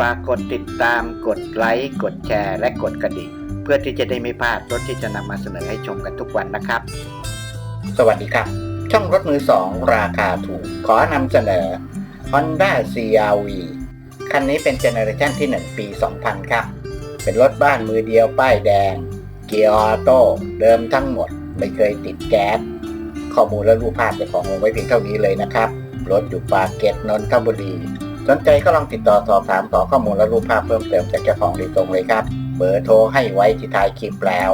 ฝากกดติดตามกดไลค์กดแชร์ และกดกระดิ่ง เพื่อที่จะได้ไม่พลาดรถที่จะนำมาเสนอให้ชมกันทุกวันนะครับ สวัสดีครับ ช่องรถมือสองราคาถูก ขอนำเสนอ Honda CRV คันนี้เป็นเจเนอเรชันที่ 1 ปี 2000 ครับ เป็นรถบ้านมือเดียวป้ายแดง เกียร์ออโต้เดิมทั้งหมด ไม่เคยติดแก๊สข้อมูลและรูปภาพจะของลงไว้เพียงเท่านี้เลยนะครับ รถอยู่ปากเกร็ดนนทบุรี สนใจก็ลองติดต่อสอบถามขอข้อมูลและรูปภาพเพิ่มเติมจากเจ้าของโดยตรงเลยครับ เบอร์โทรให้ไว้ที่ท้ายคลิปแล้ว